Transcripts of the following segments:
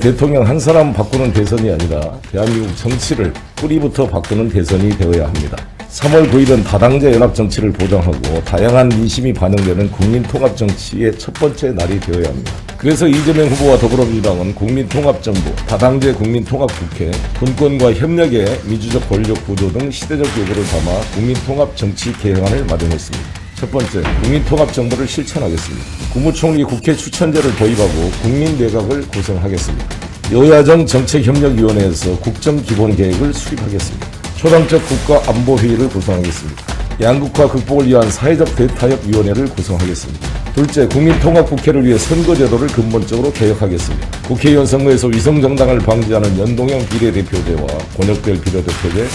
대통령 한 사람 바꾸는 대선이 아니라 대한민국 정치를 뿌리부터 바꾸는 대선이 되어야 합니다. 3월 9일은 다당제 연합 정치를 보장하고 다양한 민심이 반영되는 국민 통합 정치의 첫 번째 날이 되어야 합니다. 그래서 이재명 후보와 더불어민주당은 국민통합정부, 다당제 국민통합국회, 분권과 협력의 민주적 권력 구조 등 시대적 요구를 담아 국민통합 정치 개혁안을 마련했습니다. 첫 번째, 국민통합 정부를 실천하겠습니다. 국무총리 국회 추천제를 도입하고 국민 내각을 구성하겠습니다. 여야정 정책협력위원회에서 국정기본계획을 수립하겠습니다. 초당적 국가안보회의를 구성하겠습니다. 양극화 극복을 위한 사회적 대타협위원회를 구성하겠습니다. 둘째, 국민통합국회를 위해 선거제도를 근본적으로 개혁하겠습니다. 국회의원 선거에서 위성정당을 방지하는 연동형 비례대표제와 권역별 비례대표제,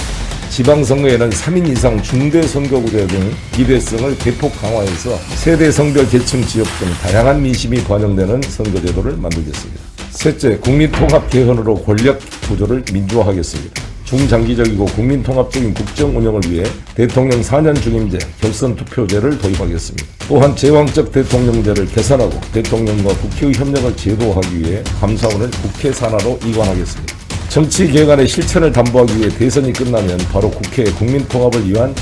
지방선거에는 3인 이상 중대 선거구제 등 비대성을 대폭 강화해서 세대 성별 계층 지역 등 다양한 민심이 반영되는 선거제도를 만들겠습니다. 셋째, 국민통합 개헌으로 권력 구조를 민주화하겠습니다. 중장기적이고 국민통합적인 국정 운영을 위해 대통령 4년 중임제, 결선 투표제를 도입하겠습니다. 또한 제왕적 대통령제를 개선하고 대통령과 국회의 협력을 제도화하기 위해 감사원을 국회 산하로 이관하겠습니다. 정치 개혁안의 실천을 담보하기 위해 대선이 끝나면 바로 국회에 국민통합을 위한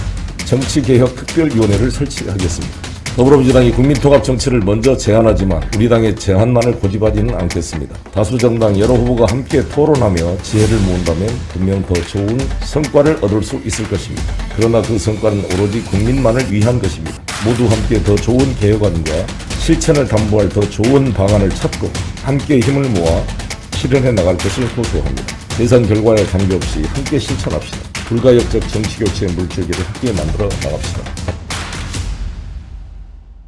정치개혁 특별위원회를 설치하겠습니다. 더불어민주당이 국민통합 정치를 먼저 제안하지만 우리 당의 제안만을 고집하지는 않겠습니다. 다수 정당 여러 후보가 함께 토론하며 지혜를 모은다면 분명 더 좋은 성과를 얻을 수 있을 것입니다. 그러나 그 성과는 오로지 국민만을 위한 것입니다. 모두 함께 더 좋은 개혁안과 실천을 담보할 더 좋은 방안을 찾고 함께 힘을 모아 실현해 나갈 것을 호소합니다. 대선 결과에 관계없이 함께 실천합시다. 불가역적 정치 교체의 물줄기를 함께 만들어 나갑시다.